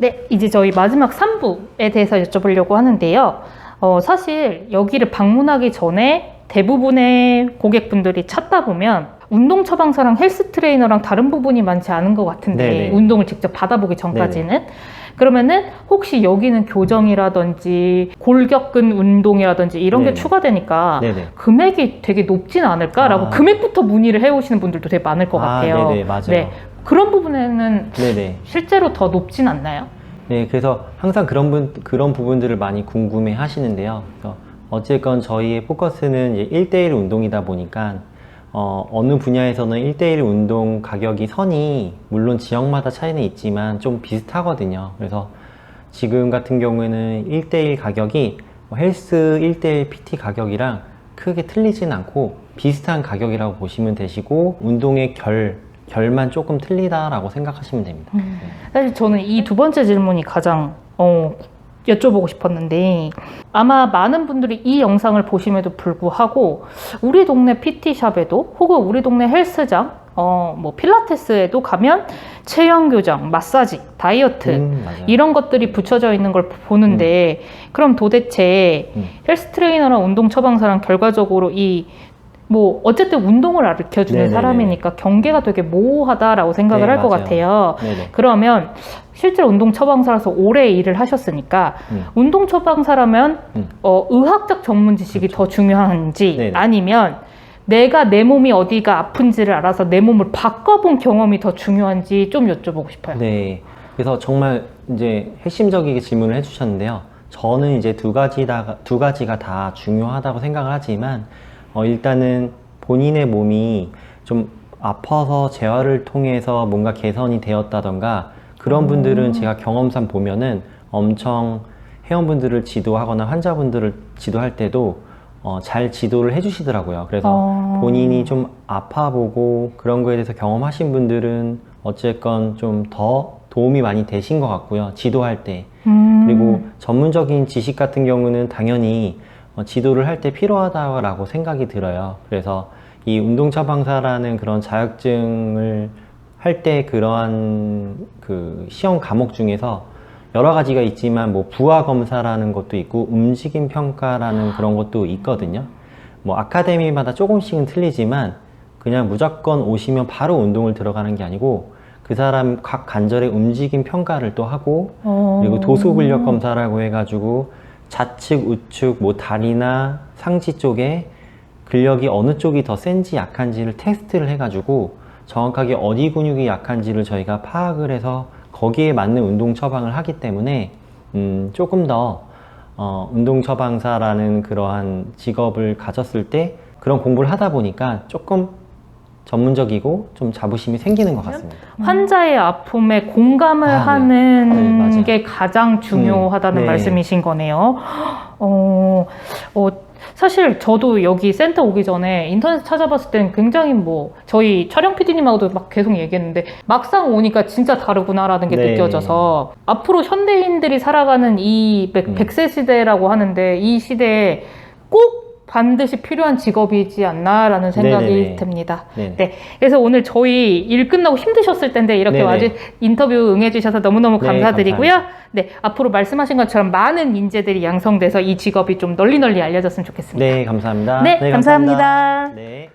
네, 이제 저희 마지막 3부에 대해서 여쭤보려고 하는데요. 어, 사실 여기를 방문하기 전에 대부분의 고객분들이 찾다 보면 운동 처방사랑 헬스 트레이너랑 다른 부분이 많지 않은 것 같은데 네네. 운동을 직접 받아보기 전까지는 그러면은 혹시 여기는 교정이라든지 골격근 운동이라든지 이런 게 네네. 추가되니까 네네. 금액이 되게 높진 않을까라고 아. 금액부터 문의를 해오시는 분들도 되게 많을 것 같아요. 아, 네네, 맞아요. 네. 그런 부분에는 네네. 실제로 더 높진 않나요? 네, 그래서 항상 그런 분, 그런 부분들을 많이 궁금해 하시는데요. 그래서 어쨌건 저희의 포커스는 이제 1대1 운동이다 보니까, 어, 어느 분야에서는 1대1 운동 가격이 선이 물론 지역마다 차이는 있지만 좀 비슷하거든요. 그래서 지금 같은 경우에는 1대1 가격이 뭐 헬스 1대1 PT 가격이랑 크게 틀리진 않고 비슷한 가격이라고 보시면 되시고, 운동의 결, 결만 조금 틀리다라고 생각하시면 됩니다. 사실 저는 이 두 번째 질문이 가장 어, 여쭤보고 싶었는데 아마 많은 분들이 이 영상을 보심에도 불구하고 우리 동네 PT샵에도 혹은 우리 동네 헬스장 어, 뭐 필라테스에도 가면 체형 교정, 마사지, 다이어트 음. 이런 것들이 붙여져 있는 걸 보는데 그럼 도대체 음. 헬스 트레이너랑 운동 처방사랑 결과적으로 이 뭐 어쨌든 운동을 가르쳐 주는 네네네. 사람이니까 경계가 되게 모호하다라고 생각을 네, 할것 맞아요. 같아요. 네네. 그러면 실제로 운동 처방사라서 오래 일을 하셨으니까 음. 운동 처방사라면 음. 어, 의학적 전문 지식이 더 중요한지 네네. 아니면 내가 내 몸이 어디가 아픈지를 알아서 내 몸을 바꿔본 경험이 더 중요한지 좀 여쭤보고 싶어요. 네. 그래서 정말 이제 핵심적이게 질문을 해주셨는데요. 저는 이제 두 가지 다, 두 가지가 다 중요하다고 생각을 하지만, 어, 일단은 본인의 몸이 좀 아파서 재활을 통해서 뭔가 개선이 되었다던가, 그런 분들은 제가 경험상 보면은 엄청 회원분들을 지도하거나 환자분들을 지도할 때도 어, 잘 지도를 해주시더라고요. 그래서 어. 본인이 좀 아파보고 그런 거에 대해서 경험하신 분들은 어쨌건 좀 더 도움이 많이 되신 것 같고요. 지도할 때. 음. 그리고 전문적인 지식 같은 경우는 당연히 어, 지도를 할 때 필요하다고 생각이 들어요. 그래서 이 운동 처방사라는 그런 자격증을 할 때 그러한 그 시험 과목 중에서 여러 가지가 있지만 뭐 부하 검사라는 것도 있고 움직임 평가라는 그런 것도 있거든요. 뭐 아카데미마다 조금씩은 틀리지만 그냥 무조건 오시면 바로 운동을 들어가는 게 아니고 그 사람 각 관절의 움직임 평가를 또 하고 어. 그리고 도수 근력 검사라고 해가지고 좌측, 우측, 뭐 다리나 상지 쪽에 근력이 어느 쪽이 더 센지 약한지를 테스트를 해가지고 정확하게 어디 근육이 약한지를 저희가 파악을 해서 거기에 맞는 운동 처방을 하기 때문에 음, 조금 더 어, 운동 처방사라는 그러한 직업을 가졌을 때 그런 공부를 하다 보니까 조금 전문적이고 좀 자부심이 생기는 것 같습니다. 환자의 아픔에 공감을 아, 네. 하는 네, 맞아요. 게 가장 중요하다는 음, 네. 말씀이신 거네요. 어, 어, 사실 저도 여기 센터 오기 전에 인터넷 찾아봤을 때는 굉장히 뭐 저희 촬영 PD님하고도 막 계속 얘기했는데 막상 오니까 진짜 다르구나라는 게 네. 느껴져서 앞으로 현대인들이 살아가는 이 백, 음. 100 세 시대라고 하는데 이 시대에 꼭 반드시 필요한 직업이지 않나라는 생각이 네네네. 듭니다. 네. 네. 그래서 오늘 저희 일 끝나고 힘드셨을 텐데 이렇게 네네. 와주 인터뷰 응해주셔서 너무너무 네, 감사드리고요. 감사합니다. 네. 앞으로 말씀하신 것처럼 많은 인재들이 양성돼서 이 직업이 좀 널리 널리 알려졌으면 좋겠습니다. 네, 감사합니다. 네, 감사합니다. 네.